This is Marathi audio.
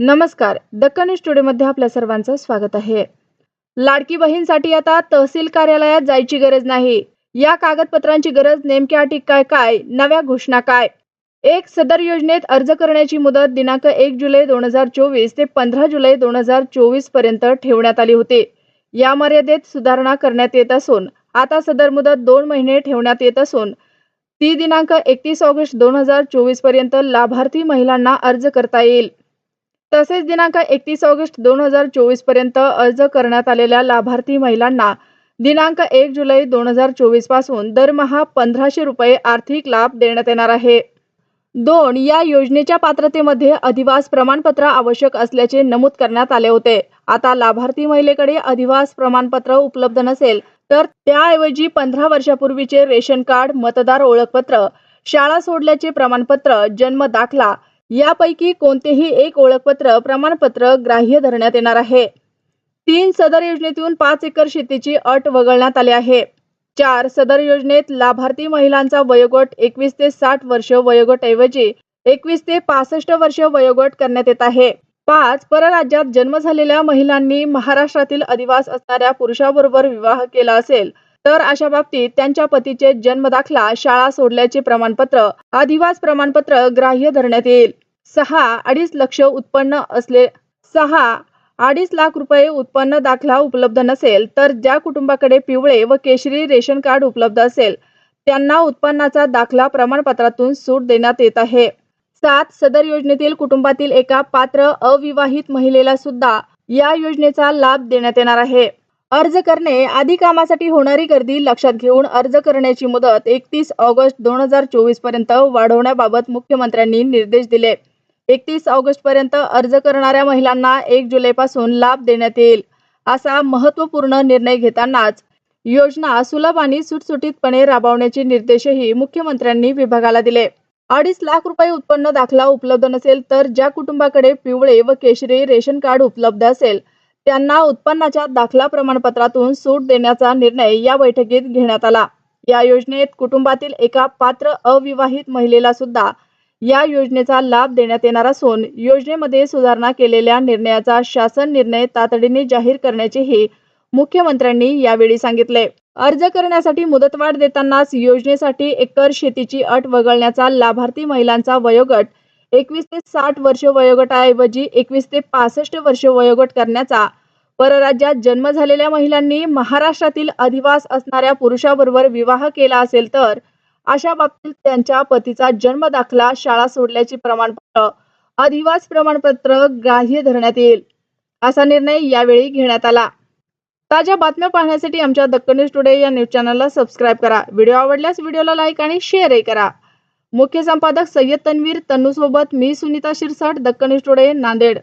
नमस्कार. दक्कन स्टुडिओमध्ये आपल्या सर्वांचं स्वागत आहे. लाडकी बहीणसाठी आता तहसील कार्यालयात जायची गरज नाही. या कागदपत्रांची गरज नेमक्या अटी काय काय? नव्या घोषणा काय? एक सदर योजनेत अर्ज करण्याची मुदत दिनांक एक जुलै दोन हजार चोवीस ते पंधरा जुलै दोन हजार चोवीसपर्यंत ठेवण्यात आली होती. या मर्यादेत सुधारणा करण्यात येत असून आता सदर मुदत दोन महिने ठेवण्यात येत असून ती दिनांक एकतीस ऑगस्ट दोन हजार चोवीसपर्यंत लाभार्थी महिलांना अर्ज करता येईल. तसेच दिनांक एकतीस ऑगस्ट दोन हजार चोवीसपर्यंत अर्ज करण्यात आलेल्या लाभार्थी महिलांना दिनांक एक जुलै दोन हजार चोवीसपासून दरमहा पंधराशे रुपये आर्थिक लाभ देण्यात येणार आहे. दोन या योजनेच्या पात्रतेमध्ये अधिवास प्रमाणपत्र आवश्यक असल्याचे नमूद करण्यात आले होते. आता लाभार्थी महिलेकडे अधिवास प्रमाणपत्र उपलब्ध नसेल तर त्याऐवजी पंधरा वर्षापूर्वीचे रेशन कार्ड मतदार ओळखपत्र शाळा सोडल्याचे प्रमाणपत्र जन्म दाखला यापैकी कोणतेही एक ओळखपत्र प्रमाणपत्र ग्राह्य धरण्यात येणार आहे. तीन सदर योजनेतून पाच एकर शेतीची अट वगळण्यात आली आहे. चार सदर योजनेत लाभार्थी महिलांचा वयोगट एकवीस ते साठ वर्ष वयोगट ऐवजी एकवीस ते पासष्ट वर्ष वयोगट करण्यात येत आहे. पाच परराज्यात जन्म झालेल्या महिलांनी महाराष्ट्रातील अधिवास असणाऱ्या पुरुषाबरोबर विवाह केला असेल. तर अशा बाबतीत त्यांच्या पतीचे जन्म दाखला शाळा सोडल्याचे प्रमाणपत्र अधिवास प्रमाणपत्र ग्राह्य धरण्यात येईल. सहा अडीच लक्ष उत्पन्न असले सहा अडीच लाख रुपये उत्पन्न दाखला उपलब्ध नसेल तर ज्या कुटुंबाकडे पिवळे व केशरी रेशन कार्ड उपलब्ध असेल त्यांना उत्पन्नाचा दाखला प्रमाणपत्रातून सूट देण्यात येत आहे. सात सदर योजनेतील कुटुंबातील एका पात्र अविवाहित महिलेला सुद्धा या योजनेचा लाभ देण्यात येणार आहे. अर्ज करणे आदी कामासाठी होणारी गर्दी लक्षात घेऊन अर्ज करण्याची मुदत एकतीस ऑगस्ट दोन हजार चोवीसपर्यंत वाढवण्याबाबत मुख्यमंत्र्यांनी निर्देश दिले. एकतीस ऑगस्ट पर्यंत अर्ज करणाऱ्या महिलांना एक जुलैपासून लाभ देण्यात येईल असा महत्त्वपूर्ण निर्णय घेतानाच योजना सुलभ आणि सुटसुटीतपणे राबवण्याचे निर्देशही मुख्यमंत्र्यांनी विभागाला दिले. अडीच लाख रुपये उत्पन्न दाखला उपलब्ध नसेल तर ज्या कुटुंबाकडे पिवळे व केशरी रेशन कार्ड उपलब्ध असेल त्यांना उत्पन्नाच्या दाखला प्रमाणपत्रातून सूट देण्याचा निर्णय या बैठकीत घेण्यात आला. या योजनेत कुटुंबातील एका पात्र अविवाहित महिलेला सुद्धा या योजनेचा लाभ देण्यात येणार असून योजनेमध्ये सुधारणा केलेल्या निर्णयाचा शासन निर्णय तातडीने जाहीर करण्याचेही मुख्यमंत्र्यांनी यावेळी सांगितले. अर्ज करण्यासाठी मुदतवाढ देतानाच योजनेसाठी एकर शेतीची अट वगळण्याचा लाभार्थी महिलांचा वयोगट एकवीस ते साठ वर्ष वयोगटाऐवजी एकवीस ते पासष्ट वर्ष वयोगट करण्याचा परराज्यात जन्म झालेल्या महिलांनी महाराष्ट्रातील अधिवास असणाऱ्या पुरुषाबरोबर विवाह केला असेल तर अशा बाबतीत त्यांच्या पतीचा जन्म दाखला शाळा सोडल्याचे प्रमाणपत्र अधिवास प्रमाणपत्र ग्राह्य धरण्यात येईल असा निर्णय यावेळी घेण्यात आला. ताज्या बातम्या पाहण्यासाठी आमच्या दक्कन न्यूज टुडे या न्यूज चॅनलला सबस्क्राईब करा. व्हिडिओ आवडल्यास व्हिडिओला लाईक आणि शेअरही करा. मुख्य संपादक सय्यद तन्वीर तन्नूसोबत मी सुनीता शिरसाट दक्कन स्टुडे टुडे नांदेड.